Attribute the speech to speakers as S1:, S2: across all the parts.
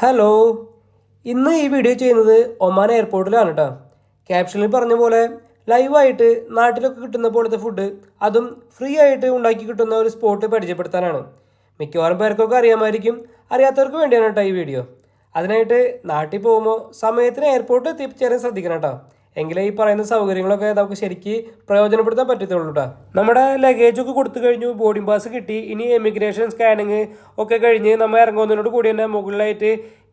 S1: Hello ഇന്ന് ഈ video ചെയ്യുന്നത് ഒമാൻ എയർപോർട്ടിലാണ് കേട്ടോ ക്യാപ്ഷനിൽ പറഞ്ഞ പോലെ ലൈവായിട്ട് നാട്ടിലൊക്കെ കിട്ടുന്ന പോലത്തെ ഫുഡ് അതും ഫ്രീ ആയിട്ട് ഉണ്ടാക്കി കിട്ടുന്ന ഒരു സ്പോട്ട് പരിചയപ്പെടുത്താനാണ്. മിക്കവാറും പേർക്കൊക്കെ അറിയാമായിരിക്കും. അറിയാത്തവർക്ക് വേണ്ടിയാണ് കേട്ടോ ഈ വീഡിയോ അതിനായിട്ട് നാട്ടിൽ പോകുമ്പോൾ സമയത്തിന് എയർപോർട്ട് എത്തിച്ചേരാൻ ശ്രദ്ധിക്കണം കേട്ടോ എങ്കിലേ ഈ പറയുന്ന സൗകര്യങ്ങളൊക്കെ നമുക്ക് ശരിക്ക് പ്രയോജനപ്പെടുത്താൻ പറ്റത്തുള്ളൂ കേട്ടോ നമ്മുടെ ലഗേജ് ഒക്കെ കൊടുത്തു കഴിഞ്ഞു ബോർഡിംഗ് പാസ് കിട്ടി ഇനി എമിഗ്രേഷൻ സ്കാനിങ് ഒക്കെ കഴിഞ്ഞ് നമ്മൾ ഇറങ്ങുന്നതിനോട് കൂടി തന്നെ മുകളിലായിട്ട്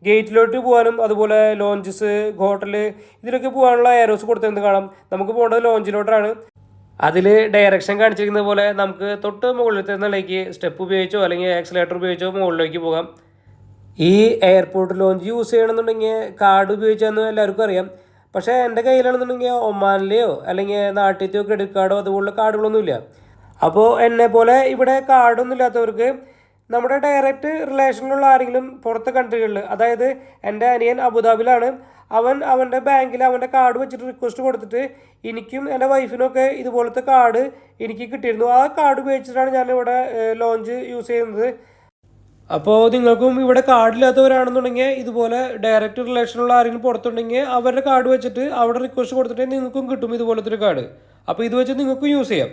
S1: ഗേറ്റിലോട്ട് പോകാനും അതുപോലെ ലോഞ്ചസ് ഹോട്ടൽ ഇതിലൊക്കെ പോകാനുള്ള എയറോസ് കൊടുത്തതെന്ന് കാണാം. നമുക്ക് പോകേണ്ടത് ലോഞ്ചിലോട്ടാണ് അതിൽ ഡയറക്ഷൻ കാണിച്ചിരിക്കുന്ന പോലെ നമുക്ക് തൊട്ട് മുകളിലത്തെ നിലയ്ക്ക് സ്റ്റെപ്പ് ഉപയോഗിച്ചോ അല്ലെങ്കിൽ ആക്സിലേറ്റർ ഉപയോഗിച്ചോ മുകളിലേക്ക് പോകാം. ഈ എയർപോർട്ട് ലോഞ്ച് യൂസ് ചെയ്യണമെന്നുണ്ടെങ്കിൽ കാർഡ് ഉപയോഗിച്ചാന്ന് എല്ലാവർക്കും അറിയാം. പക്ഷേ എന്റെ കയ്യിലാണെന്നുണ്ടെങ്കിൽ ഒമാനിലെയോ അല്ലെങ്കിൽ നാട്ടിലത്തെയോ ക്രെഡിറ്റ് കാർഡോ അതുപോലുള്ള കാർഡുകളൊന്നുമില്ല. അപ്പോൾ എന്നെ പോലെ ഇവിടെ കാർഡൊന്നും ഇല്ലാത്തവർക്ക് നമ്മുടെ ഡയറക്റ്റ് റിലേഷനിലുള്ള ആരെങ്കിലും പുറത്തെ കൺട്രികളിൽ അതായത് എന്റെ അനിയൻ അബുദാബിലാണ് അവൻ അവന്റെ ബാങ്കിൽ അവന്റെ കാർഡ് വെച്ചിട്ട് റിക്വസ്റ്റ് കൊടുത്തിട്ട് എനിക്കും എന്റെ വൈഫിനൊക്കെ ഇതുപോലത്തെ കാർഡ് എനിക്ക് കിട്ടിയിരുന്നു. ആ കാർഡ് ഉപയോഗിച്ചിട്ടാണ് ഞാൻ ഇവിടെ ലോഞ്ച് യൂസ് ചെയ്യുന്നത്. അപ്പോൾ നിങ്ങൾക്കും ഇവിടെ കാർഡില്ലാത്തവരാണെന്നുണ്ടെങ്കിൽ ഇതുപോലെ ഡയറക്റ്റ് റിലേഷനുള്ള ആരെങ്കിലും പുറത്തുണ്ടെങ്കിൽ അവരുടെ കാർഡ് വെച്ചിട്ട് അവിടെ റിക്വസ്റ്റ് കൊടുത്തിട്ടുണ്ടെങ്കിൽ നിങ്ങൾക്കും കിട്ടും ഇതുപോലത്തെ ഒരു കാർഡ് അപ്പോൾ ഇത് വെച്ച് നിങ്ങൾക്കും യൂസ് ചെയ്യാം.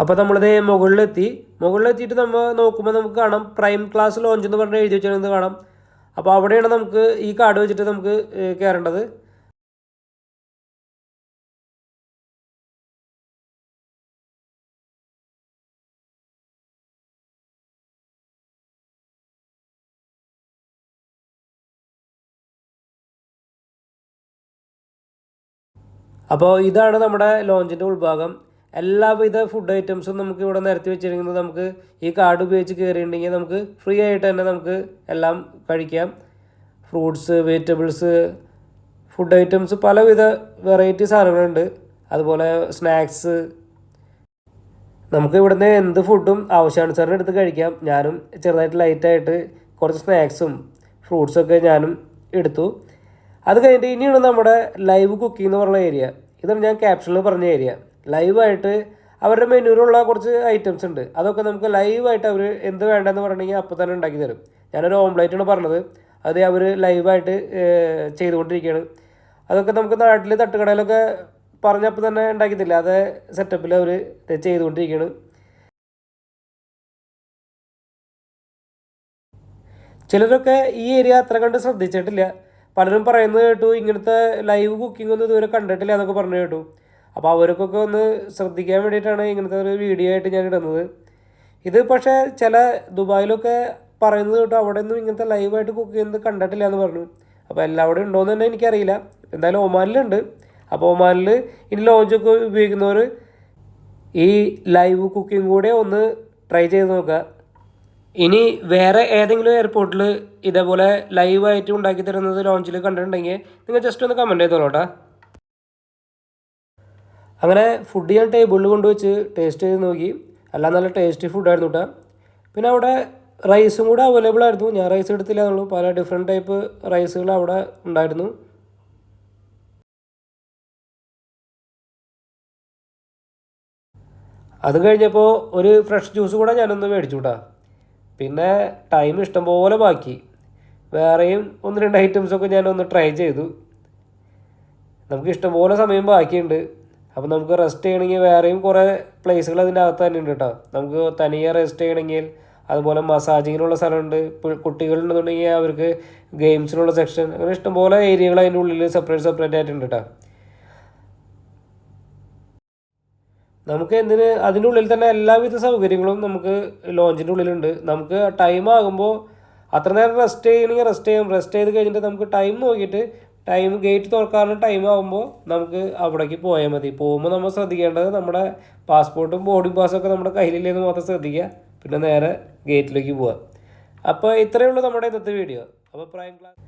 S1: അപ്പോൾ നമ്മളിത് മുകളിലെത്തി. മുകളിലെത്തിയിട്ട് നമ്മൾ നോക്കുമ്പോൾ നമുക്ക് കാണാം പ്രൈം ക്ലാസ് ലോഞ്ച് എന്ന് പറഞ്ഞ് എഴുതി വെച്ചിരുന്നത് കാണാം. അപ്പോൾ അവിടെയാണ് നമുക്ക് ഈ കാർഡ് വെച്ചിട്ട് നമുക്ക് കയറേണ്ടത് അപ്പോൾ ഇതാണ് നമ്മുടെ ലോഞ്ചിന്റെ ഉൾഭാഗം. എല്ലാവിധ ഫുഡ് ഐറ്റംസും നമുക്ക് ഇവിടെ നിരത്തി വെച്ചിരിക്കുന്നത് നമുക്ക് ഈ കാർഡ് ഉപയോഗിച്ച് കയറിയിട്ടുണ്ടെങ്കിൽ നമുക്ക് ഫ്രീ ആയിട്ട് തന്നെ നമുക്ക് എല്ലാം കഴിക്കാം. ഫ്രൂട്ട്സ് വെജിറ്റബിൾസ് ഫുഡ് ഐറ്റംസ് പലവിധ വെറൈറ്റി സാധനങ്ങളുണ്ട്. അതുപോലെ സ്നാക്സ് നമുക്ക് ഇവിടുന്ന് എന്ത് ഫുഡും ആവശ്യാനുസരണം എടുത്ത് കഴിക്കാം. ഞാനും ചെറുതായിട്ട് ലൈറ്റായിട്ട് കുറച്ച് സ്നാക്സും ഫ്രൂട്ട്സൊക്കെ ഞാനും എടുത്തു. അത് കഴിഞ്ഞിട്ട് ഇനിയാണ് നമ്മുടെ ലൈവ് കുക്കിംഗ് എന്ന് പറഞ്ഞ ഏരിയ ഇതാണ് ഞാൻ ക്യാപ്ഷനിൽ പറഞ്ഞ ഏരിയ ലൈവായിട്ട് അവരുടെ മെനുവിലുള്ള കുറച്ച് ഐറ്റംസ് ഉണ്ട്. അതൊക്കെ നമുക്ക് ലൈവായിട്ട് അവർ എന്ത് വേണ്ടെന്ന് പറഞ്ഞെങ്കിൽ അപ്പോൾ തന്നെ ഉണ്ടാക്കി തരും. ഞാനൊരു ഓംലൈറ്റാണ് പറഞ്ഞത്. അത് അവർ ലൈവായിട്ട് ചെയ്തുകൊണ്ടിരിക്കുകയാണ്. അതൊക്കെ നമുക്ക് നാട്ടിൽ തട്ടുകടയിലൊക്കെ പറഞ്ഞപ്പോൾ തന്നെ ഉണ്ടാക്കിയതില്ല അതേ സെറ്റപ്പിൽ അവർ ചെയ്തുകൊണ്ടിരിക്കുകയാണ്. ചിലരൊക്കെ ഈ ഏരിയ അത്ര കണ്ട് ശ്രദ്ധിച്ചിട്ടില്ല. പലരും പറയുന്നത് കേട്ടു ഇങ്ങനത്തെ ലൈവ് കുക്കിംഗ് ഒന്നും ഇതുവരെ കണ്ടിട്ടില്ല എന്നൊക്കെ പറഞ്ഞു കേട്ടു. അപ്പോൾ അവർക്കൊക്കെ ഒന്ന് ശ്രദ്ധിക്കാൻ വേണ്ടിയിട്ടാണ് ഇങ്ങനത്തെ ഒരു വീഡിയോ ആയിട്ട് ഞാൻ ഇടുന്നത്. ഇത് പക്ഷേ ചില ദുബായിലൊക്കെ പറയുന്നത് കേട്ടോ അവിടെ ഒന്നും ഇങ്ങനത്തെ ലൈവായിട്ട് കുക്ക് ചെയ്യുന്നത് കണ്ടിട്ടില്ല എന്ന് പറഞ്ഞു. അപ്പോൾ ಎಲ್ಲവിടെ ഉണ്ടോ എന്ന് തന്നെ എനിക്കറിയില്ല. എന്തായാലും ഒമാനിലുണ്ട്. അപ്പോൾ ഒമാനിൽ ഇനി ലോഞ്ചൊക്കെ ഉപയോഗിക്കുന്നവർ ഈ ലൈവ് കുക്കിംഗ് കൂടെ ഒന്ന് ട്രൈ ചെയ്ത് നോക്കുക. ഇനി വേറെ ഏതെങ്കിലും എയർപോർട്ടിൽ ഇതേപോലെ ലൈവായിട്ട് ഉണ്ടാക്കി തരുന്നത് ലോഞ്ചിൽ കണ്ടിട്ടുണ്ടെങ്കിൽ നിങ്ങൾ ജസ്റ്റ് ഒന്ന് കമന്റ് ചെയ്തോളൂട്ടാ അങ്ങനെ ഫുഡ് ഞാൻ ടേബിളിൽ കൊണ്ടുവച്ച് ടേസ്റ്റ് ചെയ്ത് നോക്കി. എല്ലാം നല്ല ടേസ്റ്റി ഫുഡായിരുന്നു കേട്ടോ പിന്നെ അവിടെ റൈസും കൂടെ അവൈലബിൾ ആയിരുന്നു. ഞാൻ റൈസ് എടുത്തില്ല എന്നുള്ളൂ. പല ഡിഫറെന്റ് ടൈപ്പ് റൈസുകൾ അവിടെ ഉണ്ടായിരുന്നു. അത് കഴിഞ്ഞപ്പോൾ ഒരു ഫ്രഷ് ജ്യൂസ് കൂടെ ഞാനൊന്ന് മേടിച്ചു കേട്ടോ പിന്നെ ടൈം ഇഷ്ടംപോലെ ബാക്കി. വേറെയും ഒന്ന് രണ്ട് ഐറ്റംസൊക്കെ ഒന്ന് ട്രൈ ചെയ്തു. നമുക്ക് ഇഷ്ടംപോലെ സമയം ബാക്കിയുണ്ട്. അപ്പോൾ നമുക്ക് റെസ്റ്റ് ചെയ്യണമെങ്കിൽ വേറെയും കുറേ പ്ലേസുകൾ അതിന്റെ അകത്ത് തന്നെ ഉണ്ട് കേട്ടോ നമുക്ക് തനിയെ റെസ്റ്റ് ചെയ്യണമെങ്കിൽ അതുപോലെ മസാജിങ്ങിനുള്ള സ്ഥലമുണ്ട്. കുട്ടികളുണ്ടെന്നുണ്ടെങ്കിൽ അവർക്ക് ഗെയിംസിനുള്ള സെക്ഷൻ അങ്ങനെ ഇഷ്ടംപോലെ ഏരിയകൾ അതിന്റെ ഉള്ളിൽ സെപ്പറേറ്റ് സെപ്പറേറ്റ് ആയിട്ടുണ്ട് കേട്ടോ നമുക്ക് എന്തിന് അതിന്റെ ഉള്ളിൽ തന്നെ എല്ലാവിധ സൗകര്യങ്ങളും നമുക്ക് ലോഞ്ചിന്റെ ഉള്ളിലുണ്ട്. നമുക്ക് ടൈം ആകുമ്പോൾ അത്ര നേരം റെസ്റ്റ് ചെയ്യണമെങ്കിൽ റെസ്റ്റ് ചെയ്യാം. റെസ്റ്റ് ചെയ്ത് കഴിഞ്ഞിട്ട് നമുക്ക് ടൈം നോക്കിയിട്ട് ടൈം ഗേറ്റ് തുറക്കാനുള്ള ടൈം ആകുമ്പോൾ നമുക്ക് അവിടേക്ക് പോയാൽ മതി. പോകുമ്പോൾ നമ്മൾ ശ്രദ്ധിക്കേണ്ടത് നമ്മുടെ പാസ്പോർട്ടും ബോർഡിംഗ് ഒക്കെ നമ്മുടെ കയ്യിലില്ലെന്ന് മാത്രം ശ്രദ്ധിക്കുക. പിന്നെ നേരെ ഗേറ്റിലേക്ക് പോവുക. അപ്പോൾ ഇത്രയേ ഉള്ളൂ നമ്മുടെ ഇന്നത്തെ വീഡിയോ അപ്പോൾ പ്രൈം ക്ലാസ്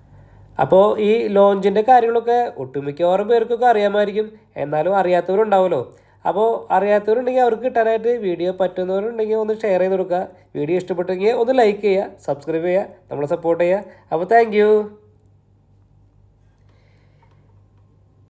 S1: അപ്പോൾ ഈ ലോഞ്ചിന്റെ കാര്യങ്ങളൊക്കെ ഒട്ടുമിക്കവാറും പേർക്കൊക്കെ അറിയാമായിരിക്കും. എന്നാലും അറിയാത്തവരുണ്ടാവുമല്ലോ. അപ്പോൾ അറിയാത്തവരുണ്ടെങ്കിൽ അവർക്ക് കിട്ടാനായിട്ട് വീഡിയോ പറ്റുന്നവരുണ്ടെങ്കിൽ ഒന്ന് ഷെയർ ചെയ്ത് കൊടുക്കുക. വീഡിയോ ഇഷ്ടപ്പെട്ടെങ്കിൽ ഒന്ന് ലൈക്ക് ചെയ്യുക സബ്സ്ക്രൈബ് ചെയ്യുക നമ്മളെ സപ്പോർട്ട് ചെയ്യുക. അപ്പോൾ താങ്ക്